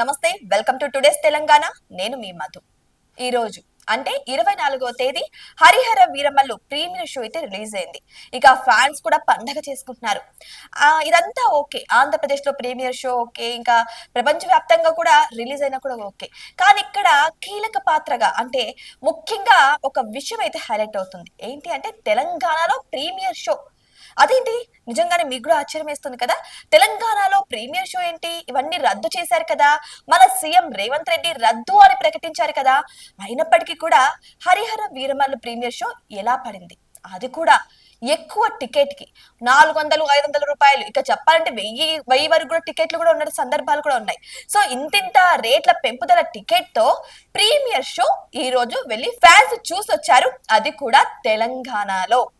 నమస్తే welcome to today's Telangana. నేను మీ మధు. ఈ రోజు అంటే ఇరవై నాలుగవ తేదీ హరిహర వీరమల్లు ప్రీమియర్ షో అయితే రిలీజ్ అయింది. ఇక ఫ్యాన్స్ కూడా పండగ చేసుకుంటున్నారు. ఇదంతా ఓకే. ఆంధ్రప్రదేశ్లో ప్రీమియర్ షో ఓకే ఇంకా ప్రపంచవ్యాప్తంగా కూడా రిలీజ్ అయినా కూడా ఓకే. కానీ ఇక్కడ కీలక పాత్రగా అంటే ముఖ్యంగా ఒక విషయం అయితే హైలైట్ అవుతుంది. ఏంటి అంటే తెలంగాణలో ప్రీమియర్ షో అదేంటి? నిజంగానే మీకు కూడా ఆశ్చర్యం వేస్తుంది కదా? తెలంగాణలో ప్రీమియర్ షో ఏంటి? ఇవన్నీ రద్దు చేశారు కదా? మన సీఎం రేవంత్ రెడ్డి రద్దు అని ప్రకటించారు కదా? అయినప్పటికీ కూడా హరిహర వీరమల్లు ప్రీమియర్ షో ఎలా పడింది? అది కూడా ఎక్కువ టికెట్కి నాలుగు వందలు ఐదు వందల రూపాయలు. ఇక చెప్పాలంటే వెయ్యి వెయ్యి వరకు కూడా టికెట్లు కూడా ఉన్న సందర్భాలు కూడా ఉన్నాయి. సో ఇంతింత రేట్ల పెంపుదల టికెట్తో ప్రీమియర్ షో ఈ రోజు వెళ్ళి ఫ్యాన్స్ చూసి వచ్చారు అది కూడా తెలంగాణలో.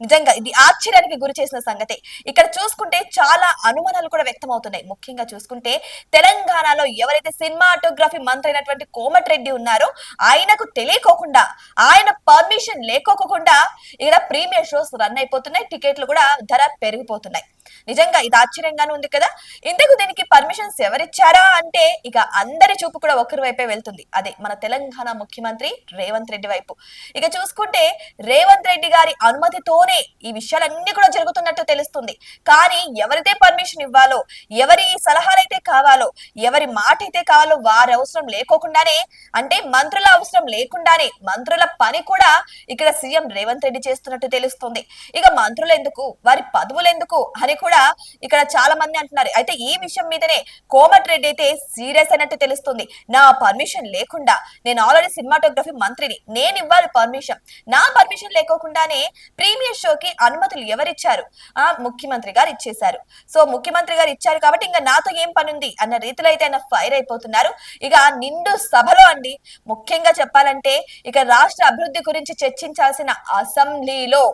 నిజంగా ఇది ఆశ్చర్యానికి గురి చేసిన సంగతే. ఇక్కడ చూసుకుంటే చాలా అనుమానాలు కూడా వ్యక్తం అవుతున్నాయి ముఖ్యంగా చూసుకుంటే తెలంగాణలో ఎవరైతే సినిమాటోగ్రఫీ మంత్రి అయినటువంటి కోమటిరెడ్డి ఉన్నారో ఆయనకు తెలియకోకుండా ఆయన పర్మిషన్ లేకోకుండా ఇక్కడ ప్రీమియర్ షోస్ రన్ అయిపోతున్నాయి. టికెట్లు కూడా ధర పెరిగిపోతున్నాయి. నిజంగా ఇది ఆశ్చర్యంగానే ఉంది కదా? ఇందుకు దీనికి పర్మిషన్స్ ఎవరిచ్చారా అంటే ఇక అందరి చూపు కూడా ఒకరి వైపే వెళ్తుంది. అదే మన తెలంగాణ ముఖ్యమంత్రి రేవంత్ రెడ్డి వైపు. ఇక చూసుకుంటే రేవంత్ రెడ్డి గారి అనుమతి పర్మిషన్తోనే ఈ విషయాలన్నీ కూడా జరుగుతున్నట్టు తెలుస్తుంది. కానీ ఎవరైతే పర్మిషన్ ఇవ్వాలో ఎవరి సలహాలైతే కావాలో ఎవరి మాట అయితే కావాలో వారి అవసరం లేకోకుండానే అంటే మంత్రుల అవసరం లేకుండానే మంత్రుల పని కూడా ఇక్కడ సీఎం రేవంత్ రెడ్డి చేస్తున్నట్టు తెలుస్తుంది. ఇక మంత్రులు ఎందుకు వారి పదవులు ఎందుకు అని కూడా ఇక్కడ చాలా మంది అంటున్నారు. అయితే ఈ విషయం మీదనే కోమటి రెడ్డి అయితే సీరియస్ అయినట్టు తెలుస్తుంది. నా పర్మిషన్ లేకుండా నేను ఆల్రెడీ సినిమాటోగ్రఫీ మంత్రిని నేను ఇవ్వాలి పర్మిషన్. నా పర్మిషన్ లేకోకుండానే ప్రీ ప్రీమియర్ షోకి అనుమతులు ఎవరిచ్చారు? ఆ ముఖ్యమంత్రి గారు ఇచ్చేశారు. సో ముఖ్యమంత్రి గారు ఇచ్చారు కాబట్టి ఇంకా నాతో ఏం పనుంది అన్న రీతిలో అయితే ఆయన ఫైర్ అయిపోతున్నారు. ఇక నిండు సభలో అండి ముఖ్యంగా చెప్పాలంటే ఇక రాష్ట్ర అభివృద్ధి గురించి చర్చించాల్సిన అసెంబ్లీలో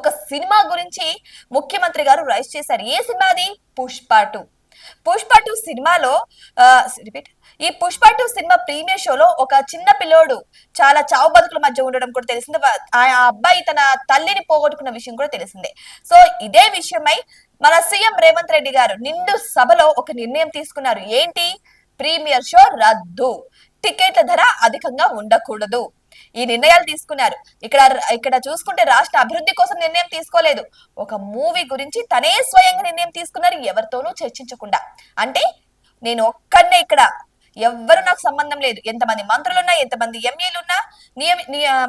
ఒక సినిమా గురించి ముఖ్యమంత్రి గారు రైస్ చేశారు. ఏ సినిమా అది? పుష్ప టూ. పుష్ప టూ సినిమాలో రిపీట్. ఈ పుష్ప టూ సినిమా ప్రీమియర్ షోలో ఒక చిన్న పిల్లోడు చాలా చావు బతుకుల మధ్య ఉండడం కూడా తెలిసింది. ఆ అబ్బాయి తన తల్లిని పోగొట్టుకున్న విషయం కూడా తెలిసిందే. సో ఇదే విషయమై మన సీఎం రేవంత్ రెడ్డి గారు నిండు సభలో ఒక నిర్ణయం తీసుకున్నారు. ఏంటి? ప్రీమియర్ షో రద్దు. టికెట్ల ధర అధికంగా ఉండకూడదు. ఈ నిర్ణయాలు తీసుకున్నారు. ఇక్కడ ఇక్కడ చూసుకుంటే రాష్ట్ర అభివృద్ధి కోసం నిర్ణయం తీసుకోలేదు. ఒక మూవీ గురించి తనే స్వయంగా నిర్ణయం తీసుకున్నారు ఎవరితోనూ చర్చించకుండా. అంటే నేను ఒక్కడనే ఇక్కడ ఎవ్వరు నాకు సంబంధం లేదు. ఎంతమంది మంత్రులున్నా ఎంతమంది ఎమ్మెల్యేలున్నా నియమి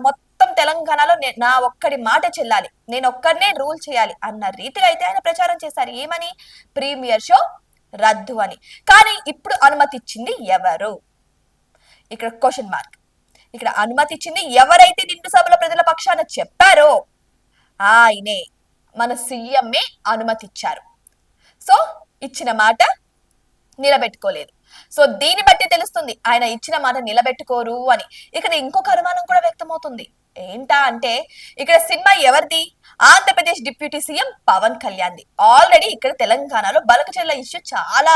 మొత్తం తెలంగాణలో నా ఒక్కడి మాట చెల్లాలి. నేను ఒక్కడనే రూల్ చేయాలి అన్న రీతిగా అయితే ఆయన ప్రచారం చేశారు. ఏమని? ప్రీమియర్ షో రద్దు అని. కానీ ఇప్పుడు అనుమతి ఇచ్చింది ఎవరు? ఇక్కడ క్వశ్చన్ మార్క్. ఇక్కడ అనుమతి ఇచ్చింది ఎవరైతే నిండు సభలో ప్రజల పక్షాన చెప్పారో ఆయనే మన సీఎంఏ అనుమతి ఇచ్చారు సో ఇచ్చిన మాట నిలబెట్టుకోలేదు. సో దీన్ని బట్టి తెలుస్తుంది ఆయన ఇచ్చిన మాట నిలబెట్టుకోరు అని. ఇక్కడ ఇంకొక అనుమానం కూడా వ్యక్తమవుతుంది. ఏంటా అంటే ఇక్కడ సినిమా ఎవరిది? ఆంధ్రప్రదేశ్ డిప్యూటీ సీఎం పవన్ కళ్యాణ్ ది ఆల్రెడీ ఇక్కడ తెలంగాణలో బలకచెల్ల ఇష్యూ చాలా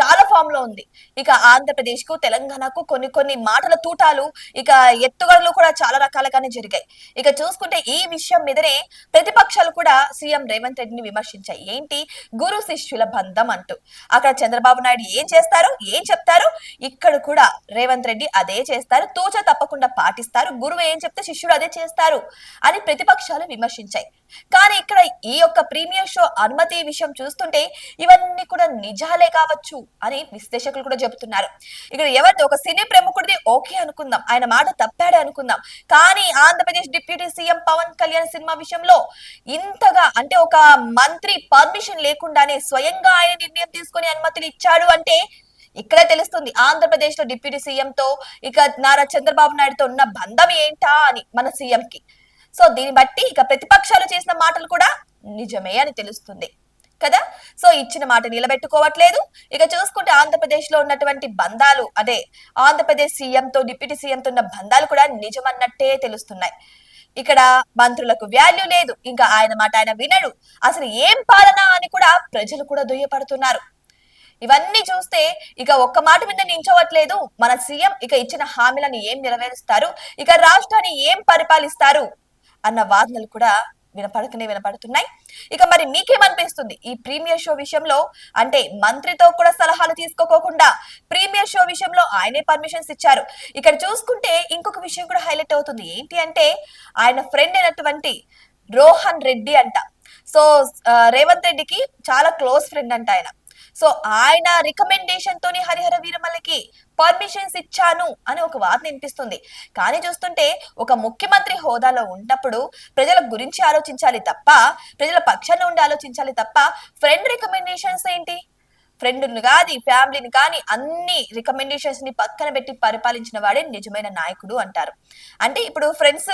చాలా ఫామ్లో ఉంది. ఇక ఆంధ్రప్రదేశ్కు తెలంగాణకు కొన్ని కొన్ని మాటల తూటాలు ఇక ఎత్తుగడలు కూడా చాలా రకాలుగానే జరిగాయి. ఇక చూసుకుంటే ఈ విషయం మీదనే ప్రతిపక్షాలు కూడా సీఎం రేవంత్ రెడ్డిని విమర్శించాయి. ఏంటి? గురు శిష్యుల బంధం అంటూ. అక్కడ చంద్రబాబు నాయుడు ఏం చేస్తారు? ఏం చెప్తారు? ఇక్కడ కూడా రేవంత్ రెడ్డి అదే చేస్తారు. తూచ తప్పకుండా పాటిస్తారు. గురువు ఏం చెప్తే శిష్యుడు అదే చేస్తారు అని ప్రతిపక్షాలు విమర్శించాయి. కానీ ఇక్కడ ఈ యొక్క ప్రీమియర్ షో అనుమతి విషయం చూస్తుంటే ఇవన్నీ కూడా నిజాలే కావచ్చు అని విశ్లేషకులు కూడా చెబుతున్నారు. ఇక్కడ ఎవరిది? ఒక సినీ ప్రముఖుడిది ఓకే అనుకుందాం. ఆయన మాట తప్పాడే అనుకుందాం. కానీ Andhra Pradesh deputy CM Pavan Kalyan cinema విషయంలో ఇంతగా అంటే ఒక మంత్రి పర్మిషన్ లేకుండానే స్వయంగా ఆయన నిర్ణయం తీసుకొని అనుమతులు ఇచ్చాడు అంటే ఇక్కడే తెలుస్తుంది ఆంధ్రప్రదేశ్లో డిప్యూటీ సీఎం తో ఇక నారా చంద్రబాబు నాయుడుతో ఉన్న బంధం ఏంటా అని మన సీఎం కి సో దీన్ని బట్టి ఇక ప్రతిపక్షాలు చేసిన మాటలు కూడా నిజమే అని తెలుస్తుంది. కదా? సో ఇచ్చిన మాట నిలబెట్టుకోవట్లేదు. ఇక చూసుకుంటే ఆంధ్రప్రదేశ్లో ఉన్నటువంటి బంధాలు అదే ఆంధ్రప్రదేశ్ సీఎం తో డిప్యూటీ సీఎం తో ఉన్న బంధాలు కూడా నిజమన్నట్టే తెలుస్తున్నాయి. ఇక్కడ మంత్రులకు వాల్యూ లేదు. ఇంకా ఆయన మాట ఆయన వినడు. అసలు ఏం పాలన అని కూడా ప్రజలు కూడా దుయ్యపడుతున్నారు. ఇవన్నీ చూస్తే ఇక ఒక్క మాట మీద నించోవట్లేదు. మన సీఎం ఇక ఇచ్చిన హామీలను ఏం నెరవేరుస్తారు? ఇక రాష్ట్రాన్ని ఏం పరిపాలిస్తారు? అన్న వాదనలు కూడా వినపడకనే వినపడుతున్నాయి. ఇక మరి మీకేమనిపిస్తుంది? ఈ ప్రీమియర్ షో విషయంలో అంటే మంత్రితో కూడా సలహాలు తీసుకోకోకుండా ప్రీమియర్ షో విషయంలో ఆయనే పర్మిషన్స్ ఇచ్చారు. ఇక్కడ చూసుకుంటే ఇంకొక విషయం కూడా హైలైట్ అవుతుంది. ఏంటి అంటే ఆయన ఫ్రెండ్ అయినటువంటి రోహన్ రెడ్డి అంట. సో రేవంత్ రెడ్డికి చాలా క్లోజ్ ఫ్రెండ్ అంట ఆయన. సో ఆయన రికమెండేషన్ తోని హరిహర వీరమల్లకి పర్మిషన్స్ ఇచ్చాను అని ఒక వార్త వినిపిస్తుంది. కానీ చూస్తుంటే ఒక ముఖ్యమంత్రి హోదాలో ఉన్నప్పుడు ప్రజల గురించి ఆలోచించాలి తప్ప ప్రజల పక్షాన ఉండి ఆలోచించాలి తప్ప ఫ్రెండ్ రికమెండేషన్స్ ఏంటి? ఫ్రెండ్ని కానీ ఫ్యామిలీని కానీ అన్ని రికమెండేషన్స్ని పక్కన పెట్టి పరిపాలించిన వాడే నిజమైన నాయకుడు అంటారు. అంటే ఇప్పుడు ఫ్రెండ్స్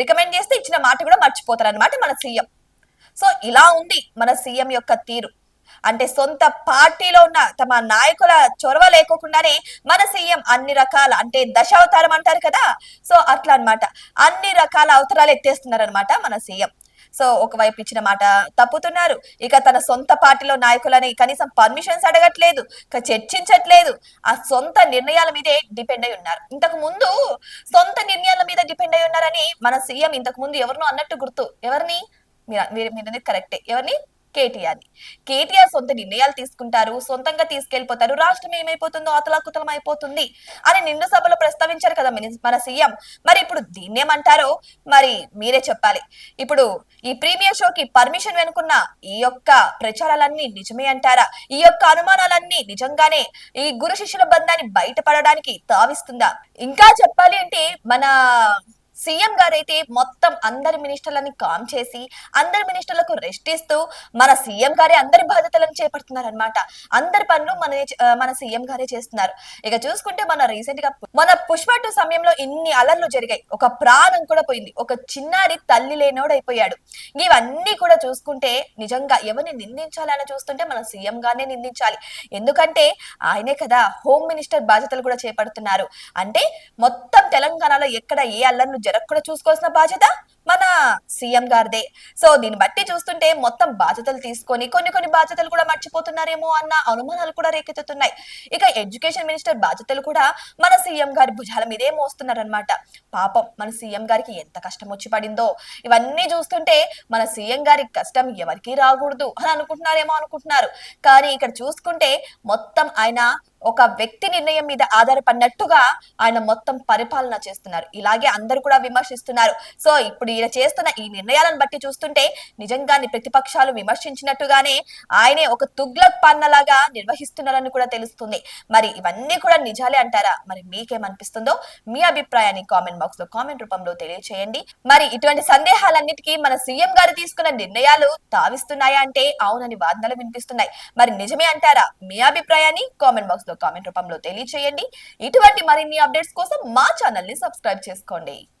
రికమెండ్ చేస్తే ఇచ్చిన మాట కూడా మర్చిపోతారు అనమాట మన సీఎం. సో ఇలా ఉంది మన సీఎం యొక్క తీరు. అంటే సొంత పార్టీలో ఉన్న తమ నాయకుల చొరవ లేకోకుండానే మన సీఎం అన్ని రకాల అంటే దశావతారం అంటారు కదా సో అట్లా అన్నమాట. అన్ని రకాల అవతారాలు ఎత్తేస్తున్నారు అనమాట మన సీఎం. సో ఒకవైపు ఇచ్చిన మాట తప్పుతున్నారు. ఇక తన సొంత పార్టీలో నాయకులని కనీసం పర్మిషన్స్ అడగట్లేదు ఇక చర్చించట్లేదు. ఆ సొంత నిర్ణయాల మీదే డిపెండ్ అయి ఉన్నారు. ఇంతకు ముందు సొంత నిర్ణయాల మీద డిపెండ్ అయి ఉన్నారని మన సీఎం ఇంతకు ముందు ఎవరినో అన్నట్టు గుర్తు. ఎవరిని? మీరు మీరు మీరు అనేది కరెక్టే. ఎవరిని? కేటీఆర్ కేటీఆర్ సొంత నిర్ణయాలు తీసుకుంటారు సొంతంగా తీసుకెళ్ళిపోతారు రాష్ట్రం ఏమైపోతుందో అతలాకుతలం అయిపోతుంది అని నిండు సభలో ప్రస్తావించారు కదా మన సీఎం. మరి ఇప్పుడు దీన్నేమంటారో మరి మీరే చెప్పాలి. ఇప్పుడు ఈ ప్రీమియర్ షోకి పర్మిషన్ వెనుకున్న ఈ యొక్క ప్రచారాలన్నీ నిజమే అంటారా? ఈ యొక్క అనుమానాలన్నీ నిజంగానే ఈ గురు శిష్యుల బంధాన్ని బయటపడడానికి తావిస్తుందా ఇంకా చెప్పాలి అంటే మన సీఎం గారైతే మొత్తం అందరి మినిస్టర్లని కామ్ చేసి అందరి మినిస్టర్లకు రెస్ట్ ఇస్తూ మన సీఎం గారే అందరి బాధ్యతలను చేపడుతున్నారు అనమాట అందరి పనులు మన మన సీఎం గారే చేస్తున్నారు. ఇక చూసుకుంటే మన రీసెంట్గా మన పుష్ప టూ సమయంలో ఇన్ని అలర్లు జరిగాయి. ఒక ప్రాణం కూడా పోయింది. ఒక చిన్నారి తల్లి లేనోడు అయిపోయాడు. ఇవన్నీ కూడా చూసుకుంటే నిజంగా ఎవరిని నిందించాలని చూస్తుంటే మన సీఎం గానే నిందించాలి. ఎందుకంటే ఆయనే కదా హోమ్ మినిస్టర్ బాధ్యతలు కూడా చేపడుతున్నారు. అంటే మొత్తం తెలంగాణలో ఎక్కడ ఏ అల్లర్లు జరగకుండా చూసుకోవాల్సిన బాధ్యత? మన సీఎం గారిదే. సో దీన్ని బట్టి చూస్తుంటే మొత్తం బాధ్యతలు తీసుకొని కొన్ని కొన్ని బాధ్యతలు కూడా మర్చిపోతున్నారేమో అన్న అనుమానాలు కూడా రేకెత్తుతున్నాయి. ఇక ఎడ్యుకేషన్ మినిస్టర్ బాధ్యతలు కూడా మన సీఎం గారి భుజాల మీదే మోస్తున్నారనమాట పాపం మన సీఎం గారికి ఎంత కష్టం వచ్చి పడిందో. ఇవన్నీ చూస్తుంటే మన సీఎం గారి కష్టం ఎవరికీ రాకూడదు అని అనుకుంటున్నారేమో అనుకుంటున్నారు. కానీ ఇక్కడ చూసుకుంటే మొత్తం ఆయన ఒక వ్యక్తి నిర్ణయం మీద ఆధారపడినట్టుగా ఆయన మొత్తం పరిపాలన చేస్తున్నారు. ఇలాగే అందరూ కూడా విమర్శిస్తున్నారు. సో ఇప్పుడు ఇప్పుడు ఈయన చేస్తున్న ఈ నిర్ణయాలను బట్టి చూస్తుంటే నిజంగానే ప్రతిపక్షాలు విమర్శించినట్టుగానే ఆయనే ఒక తుగ్లక్ పన్నలాగా నిర్వహిస్తున్నారని కూడా తెలుస్తుంది. మరి ఇవన్నీ కూడా నిజాలే అంటారా? మరి మీకేమనిపిస్తుందో మీ అభిప్రాయాన్ని కామెంట్ బాక్స్లో కామెంట్ రూపంలో తెలియచేయండి. మరి ఇటువంటి సందేహాలన్నిటికీ మన సీఎం గారు తీసుకున్న నిర్ణయాలు తావిస్తున్నాయా అంటే అవునని వాదనలు వినిపిస్తున్నాయి. మరి నిజమే అంటారా? మీ అభిప్రాయాన్ని కామెంట్ బాక్స్లో కామెంట్ రూపంలో తెలియచేయండి. ఇటువంటి మరిన్ని అప్డేట్స్ కోసం మా ఛానల్ని సబ్స్క్రైబ్ చేసుకోండి.